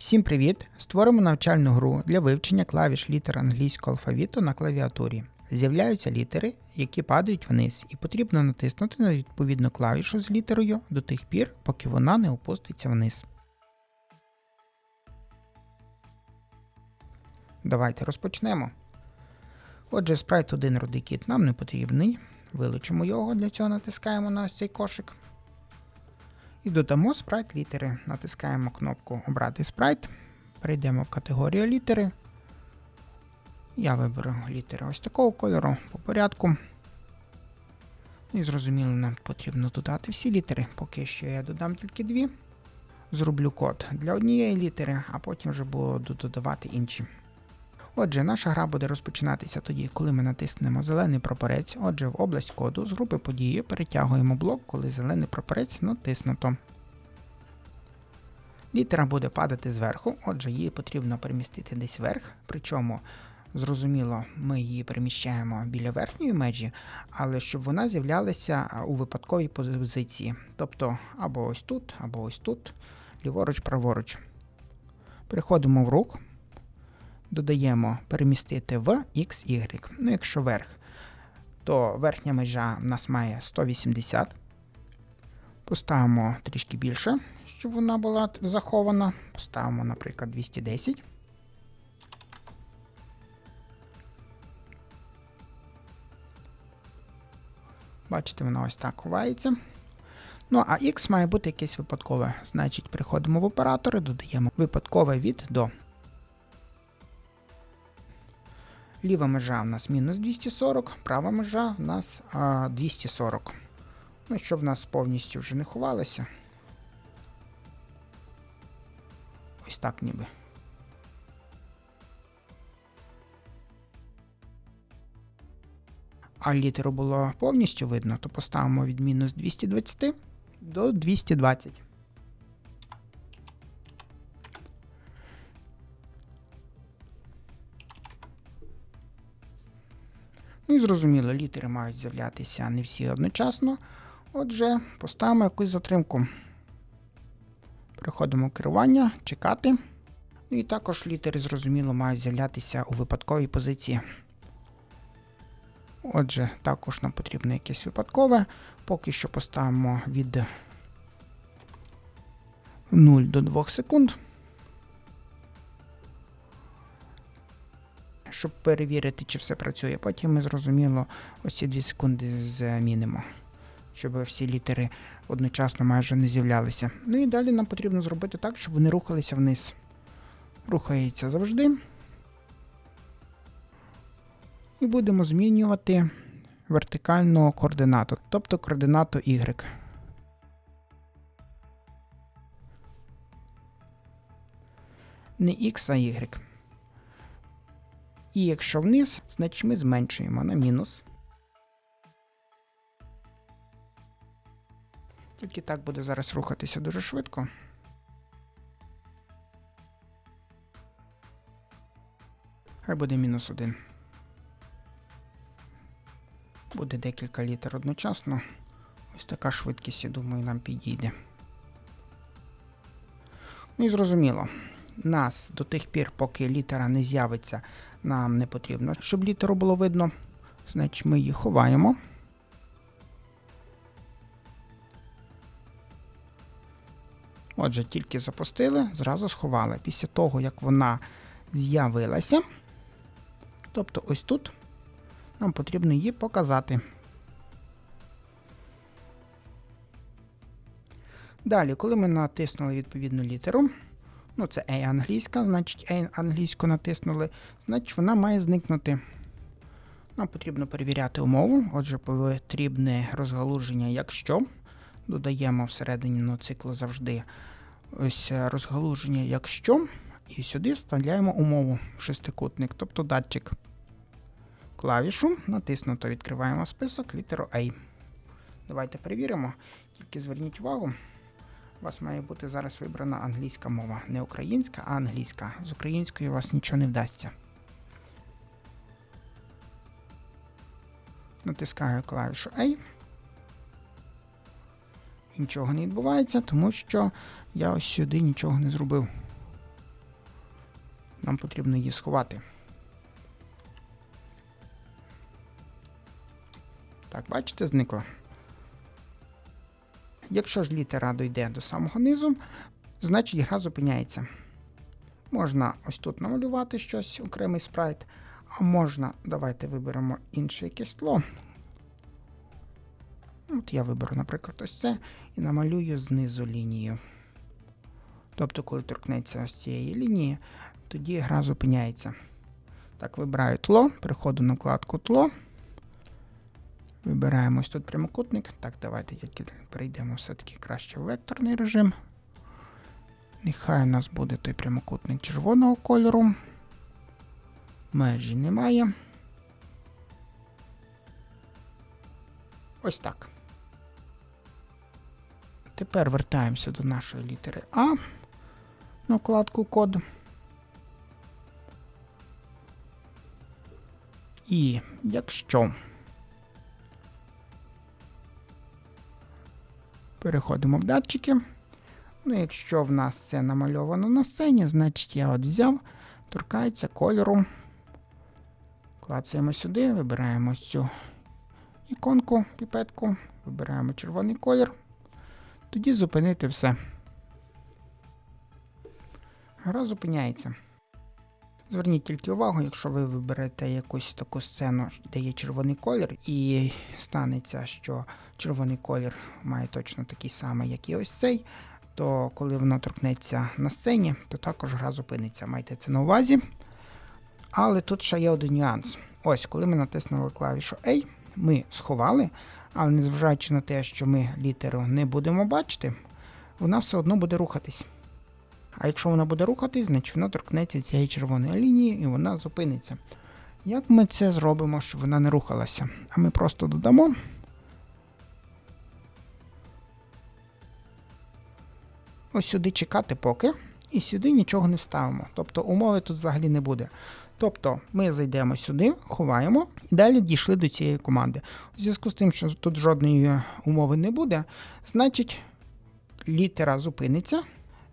Всім привіт! Створимо навчальну гру для вивчення клавіш літер англійського алфавіту на клавіатурі. З'являються літери, які падають вниз, і потрібно натиснути на відповідну клавішу з літерою до тих пір, поки вона не опуститься вниз. Давайте розпочнемо. Отже, спрайт 1 рудий кіт нам не потрібний. Вилучимо його, для цього натискаємо на ось цей кошик. І додамо спрайт літери. Натискаємо кнопку Обрати спрайт. Перейдемо в категорію літери. Я виберу літери ось такого кольору по порядку. І зрозуміло, нам потрібно додати всі літери. Поки що я додам тільки дві. Зроблю код для однієї літери, а потім вже буду додавати інші. Отже, наша гра буде розпочинатися тоді, коли ми натиснемо зелений прапорець. Отже, в область коду з групи події перетягуємо блок, коли зелений прапорець натиснуто. Літера буде падати зверху, отже, її потрібно перемістити десь вверх. Причому, зрозуміло, ми її переміщаємо біля верхньої межі, але щоб вона з'являлася у випадковій позиції. Тобто або ось тут, або ось тут, ліворуч, праворуч. Переходимо в рух додаємо перемістити в XY. Ну, якщо верх, то верхня межа в нас має 180. Поставимо трішки більше, щоб вона була захована. Поставимо, наприклад, 210. Бачите, вона ось так ховається. Ну, а X має бути якесь випадкове. Значить, приходимо в оператори, додаємо випадкове від до. Ліва межа у нас мінус 240, права межа у нас а, 240. Ну, щоб в нас повністю вже не ховалося. Ось так ніби. А літеру було повністю видно, то поставимо від мінус 220 до 220. Ну і зрозуміло, літери мають з'являтися не всі одночасно. Отже, поставимо якусь затримку. Переходимо в керування, чекати. Ну і також літери, зрозуміло, мають з'являтися у випадковій позиції. Отже, також нам потрібно якесь випадкове. Поки що поставимо від 0 до 2 секунд. Щоб перевірити, чи все працює. Потім ми зрозуміло ось ці 2 секунди змінимо, щоб всі літери одночасно майже не з'являлися. Ну і далі нам потрібно зробити так, щоб вони рухалися вниз. Рухається завжди. І будемо змінювати вертикальну координату, тобто координату Y. Не X, а Y. І якщо вниз, значить ми зменшуємо на мінус. Тільки так буде зараз рухатися дуже швидко. Хай буде мінус один. Буде декілька літер одночасно. Ось така швидкість, я думаю, нам підійде. Ну і зрозуміло нас до тих пір, поки літера не з'явиться, нам не потрібно, щоб літеру було видно. Значить, ми її ховаємо. Отже, тільки запустили, зразу сховали. Після того, як вона з'явилася, тобто ось тут, нам потрібно її показати. Далі, коли ми натиснули відповідну літеру, Ну, це A англійська, значить A англійську натиснули, значить вона має зникнути. Нам потрібно перевіряти умову. Отже, потрібне розгалуження, якщо. Додаємо всередині циклу завжди ось розгалуження, якщо. І сюди вставляємо умову шестикутник, тобто датчик. Клавішу натиснуто, відкриваємо список літеру A. Давайте перевіримо, тільки зверніть увагу. У вас має бути зараз вибрана англійська мова. Не українська, а англійська. З українською у вас нічого не вдасться. Натискаю клавішу A. Нічого не відбувається, тому що я ось сюди нічого не зробив. Нам потрібно її сховати. Так, бачите, зникла. Якщо ж літера дойде до самого низу, значить гра зупиняється. Можна ось тут намалювати щось, окремий спрайт, а можна, давайте виберемо інше якесь тло. От я виберу, наприклад, ось це і намалюю знизу лінію. Тобто, коли торкнеться ось цієї лінії, тоді гра зупиняється. Так, вибираю тло, переходу на вкладку тло. Вибираємо ось тут прямокутник. Так, давайте тільки перейдемо все-таки краще в векторний режим. Нехай у нас буде той прямокутник червоного кольору. Межі немає. Ось так. Тепер вертаємося до нашої літери А на вкладку код. І якщо переходимо в датчики. Ну, якщо в нас це намальовано на сцені, значить я от взяв, торкається кольору. Клацаємо сюди, вибираємо цю іконку, піпетку, вибираємо червоний колір. Тоді зупинити все. Гра зупиняється. Зверніть тільки увагу, якщо ви виберете якусь таку сцену, де є червоний колір, і станеться, що червоний колір має точно такий самий, як і ось цей, то коли воно торкнеться на сцені, то також гра зупиниться. Майте це на увазі. Але тут ще є один нюанс. Ось, коли ми натиснули клавішу A, ми сховали, але незважаючи на те, що ми літеру не будемо бачити, вона все одно буде рухатись. А якщо вона буде рухатись, значить вона торкнеться цієї червоної лінії і вона зупиниться. Як ми це зробимо, щоб вона не рухалася? А ми просто додамо. Ось сюди чекати поки, і сюди нічого не вставимо. Тобто умови тут взагалі не буде. Тобто ми зайдемо сюди, ховаємо і далі дійшли до цієї команди. У зв'язку з тим, що тут жодної умови не буде, значить літера зупиниться.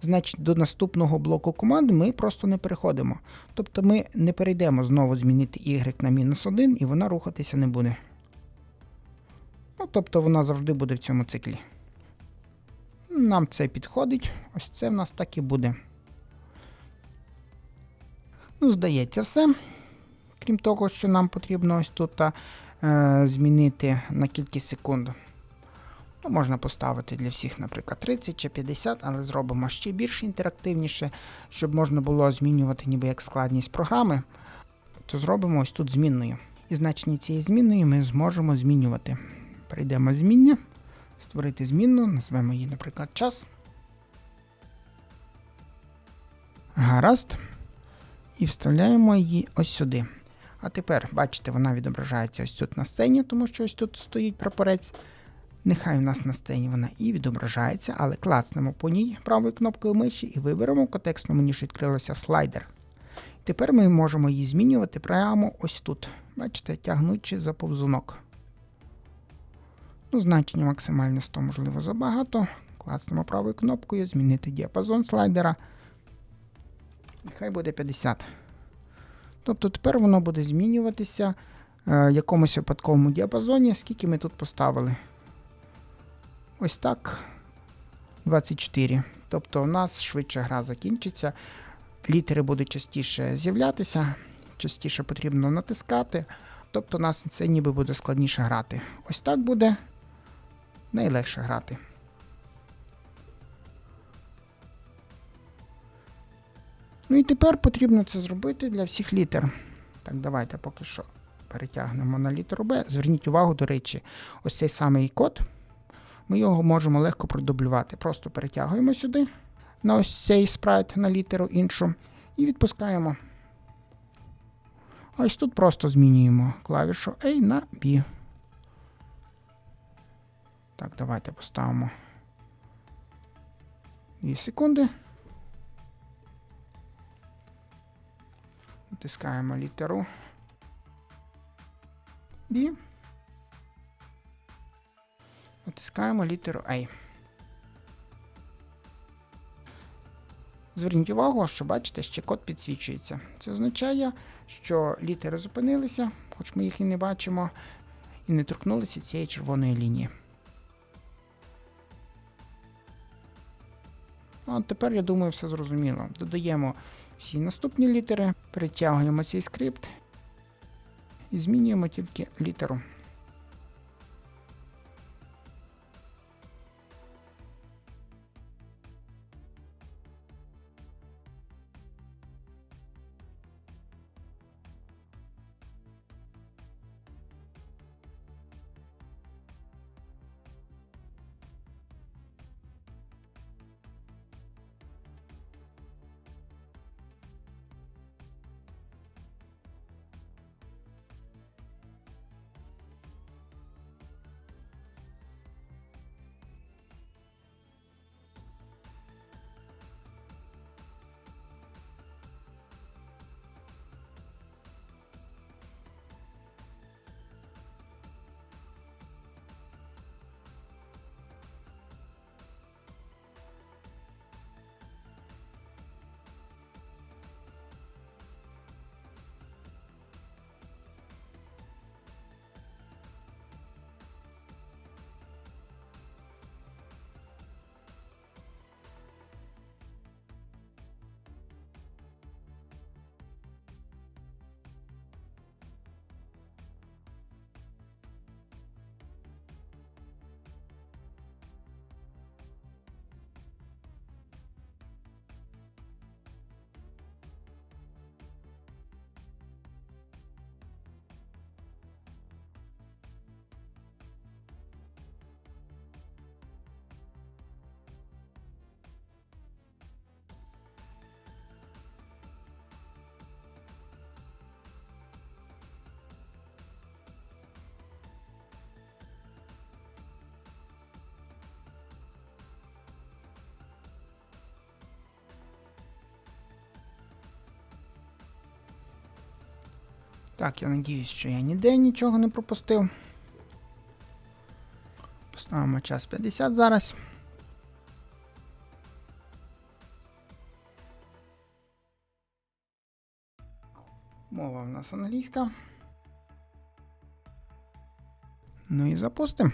Значить, до наступного блоку команд ми просто не переходимо. Тобто ми не перейдемо знову змінити y на мінус 1 і вона рухатися не буде. Ну, Тобто вона завжди буде в цьому циклі. Нам це підходить. Ось це в нас так і буде. Ну, здається, все. Крім того, що нам потрібно ось тут е, змінити на кількість секунд. Ну, Можна поставити для всіх, наприклад, 30 чи 50, але зробимо ще більш інтерактивніше, щоб можна було змінювати ніби як складність програми. То зробимо ось тут змінною. І значення цієї змінної ми зможемо змінювати. Перейдемо зміння, створити змінну, назвемо її, наприклад, час. Гаразд. І вставляємо її ось сюди. А тепер, бачите, вона відображається ось тут на сцені, тому що ось тут стоїть прапорець. Нехай у нас на сцені вона і відображається, але клацнемо по ній правою кнопкою миші і виберемо в меню, що відкрилося слайдер. Тепер ми можемо її змінювати прямо ось тут. Бачите, тягнучи за повзунок. Ну, Значення максимально 100, можливо, забагато. Клацнемо правою кнопкою, змінити діапазон слайдера. Нехай буде 50. Тобто тепер воно буде змінюватися в якомусь випадковому діапазоні, скільки ми тут поставили. Ось так. 24. Тобто у нас швидше гра закінчиться. Літери будуть частіше з'являтися, частіше потрібно натискати. Тобто у нас це ніби буде складніше грати. Ось так буде найлегше грати. Ну і тепер потрібно це зробити для всіх літер. Так, давайте поки що перетягнемо на літеру Б. Зверніть увагу, до речі, ось цей самий код. Ми його можемо легко продублювати. Просто перетягуємо сюди на ось цей спрайт на літеру іншу і відпускаємо. Ось тут просто змінюємо клавішу A на B. Так, давайте поставимо 2 секунди. Натискаємо літеру B. Натискаємо літеру A. Зверніть увагу, що бачите, ще код підсвічується. Це означає, що літери зупинилися, хоч ми їх і не бачимо, і не торкнулися цієї червоної лінії. Ну, а тепер, я думаю, все зрозуміло. Додаємо всі наступні літери, перетягуємо цей скрипт і змінюємо тільки літеру. Так, я надіюсь, що я ніде нічого не пропустив. Поставимо час 50 зараз. Мова в нас англійська. Ну і запустимо.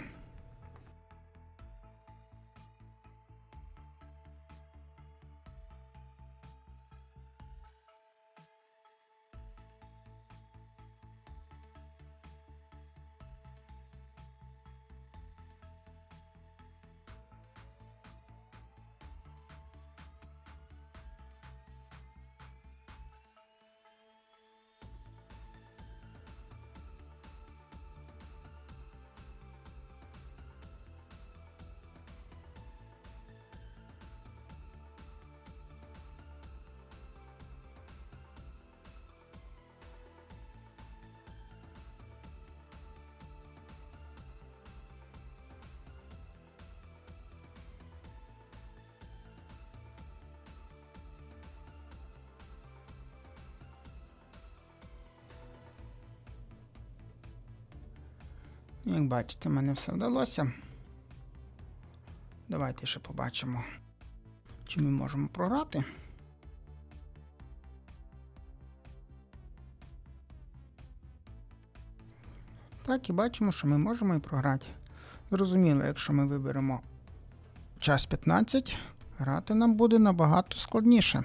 Як бачите, в мене все вдалося. Давайте ще побачимо, чи ми можемо програти. Так, і бачимо, що ми можемо і програти. Зрозуміло, якщо ми виберемо час 15, грати нам буде набагато складніше.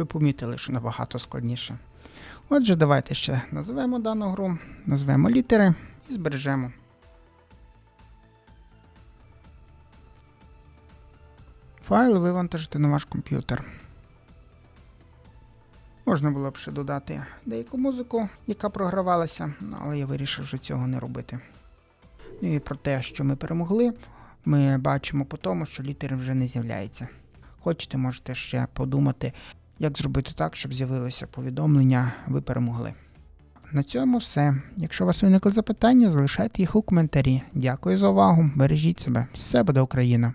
Ви помітили, що набагато складніше. Отже, давайте ще назвемо дану гру, назвемо літери і збережемо. Файли вивантажити на ваш комп'ютер. Можна було б ще додати деяку музику, яка програвалася, але я вирішив вже цього не робити. Ну і про те, що ми перемогли, ми бачимо по тому, що літери вже не з'являються. Хочете, можете ще подумати, як зробити так, щоб з'явилося повідомлення, ви перемогли. На цьому все. Якщо у вас виникли запитання, залишайте їх у коментарі. Дякую за увагу. Бережіть себе. Все буде Україна!